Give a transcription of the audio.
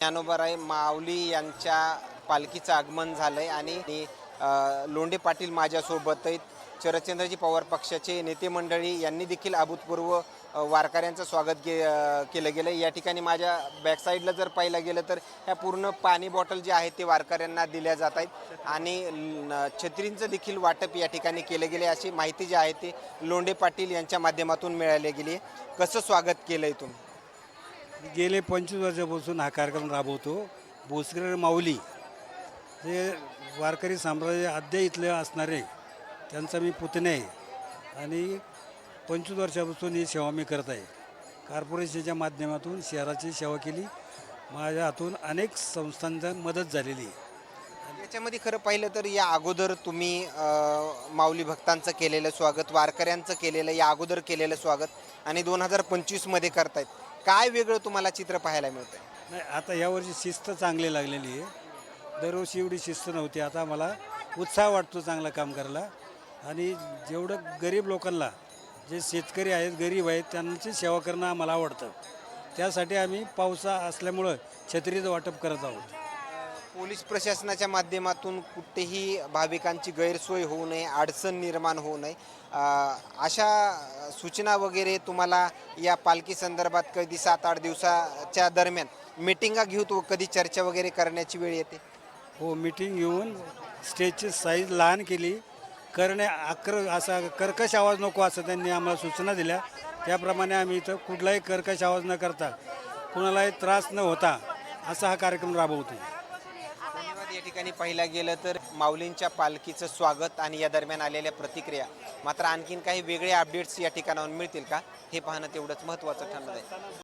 ज्ञानोबाराय माऊली यांच्या पालखीचं आगमन झालंय आणि लोंढे पाटील माझ्यासोबत आहेत. शरदचंद्रजी पवार पक्षाचे नेते मंडळी यांनी देखील अभूतपूर्व वारकऱ्यांचं स्वागत के केलं गेलं या ठिकाणी माझ्या बॅकसाईडला जर पाहिलं गेलं तर ह्या पूर्ण पाणी बॉटल जे आहेत ते वारकऱ्यांना दिल्या जात आहेत. आणि छत्रींचं देखील वाटप या ठिकाणी केलं गेले अशी माहिती जी आहे ती लोंढे पाटील यांच्या माध्यमातून मिळाली गेली आहे. कसं स्वागत केलं आहे तुम्ही? गेले पंचवीस वर्षापासून हा कार्यक्रम राबवतो. भोसकर माऊली हे वारकरी साम्राज्य आद्य इथले असणारे त्यांचा मी पुतणे आहे. आणि पंचवीस वर्षापासून ही सेवा मी करत आहे. कॉर्पोरेशनच्या माध्यमातून शहराची सेवा केली. माझ्या हातून अनेक संस्थांचा मदत झालेली आहे. याच्यामध्ये खरं पाहिलं तर या अगोदर तुम्ही माऊली भक्तांचं केलेलं स्वागत वारकऱ्यांचं केलेलं या अगोदर केलेलं स्वागत आणि दोन हजार पंचवीसमध्ये करतायत. काय वेगळं तुम्हाला चित्र पाहायला मिळतं नाही आता यावर्षी शिस्त चांगली लागलेली आहे. दरवर्षी एवढी शिस्त नव्हती. आता मला उत्साह वाटतो चांगलं काम करायला. आणि जेवढं गरीब लोकांना जे शेतकरी आहेत गरीब आहेत त्यांची सेवा करणं आम्हाला आवडतं. त्यासाठी आम्ही पावसा असल्यामुळं छत्रीचं वाटप करत आहोत. पोलीस प्रशासनाच्या माध्यमातून कुठेही भाविकांची गैरसोय होऊ नये अडचण निर्माण होऊ नये. अशा सूचना वगैरे तुम्हाला या पालखी संदर्भात कधी सात आठ दिवसाच्या दरम्यान मिटिंगा घेऊ तो कधी चर्चा वगैरे करण्याची वेळ येते? हो मीटिंग घेऊन स्टेजची साईज लहान केली. करणे आक्र असा कर्कश आवाज नको असं त्यांनी आम्हाला सूचना दिल्या. त्याप्रमाणे आम्ही इथं कुठलाही कर्कश आवाज न करता कुणालाही त्रास न होता असा हा कार्यक्रम राबवतो. या ठिकाणी पाहिलं गेलं तर माऊलींच्या पालखीचं स्वागत आणि या दरम्यान आलेल्या प्रतिक्रिया. मात्र आणखीन काही वेगळे अपडेट्स या ठिकाणाहून मिळतील का? हे पाहणं तेवढंच महत्त्वाचं ठरणार आहे.